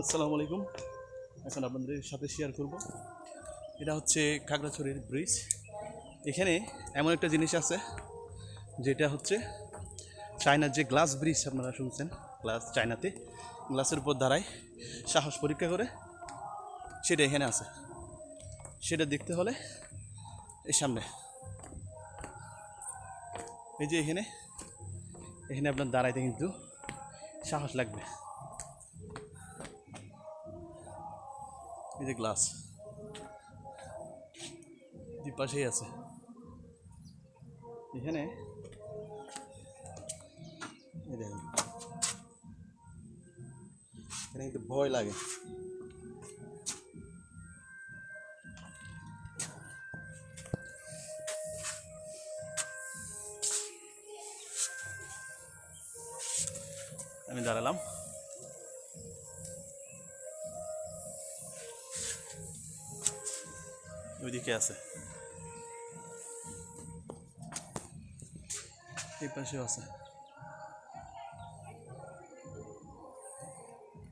আসসালামু আলাইকুম। এখন আপনাদের সাথে শেয়ার করব। এটা হচ্ছে খাগড়াছড়ির ব্রিজ এখানে এমন একটা জিনিস আছে, যেটা হচ্ছে চায়নার যে গ্লাস ব্রিজ আপনারা শুনছেন গ্লাস চায়নাতে। গ্লাসের উপর দাঁড়ায়, সাহস পরীক্ষা করে, সেটা এখানে আছে। সেটা দেখতে হলে এই সামনে। এই যে এখানে এখানে আপনার দাঁড়াইতে কিন্তু সাহস লাগবে। এই যে গ্লাস দুই পাশেই আছে। এখানে এখানে কিন্তু ভয় লাগে। আমি দাঁড়ালাম। ওইদিকে আছে। এই পাশেও আছে।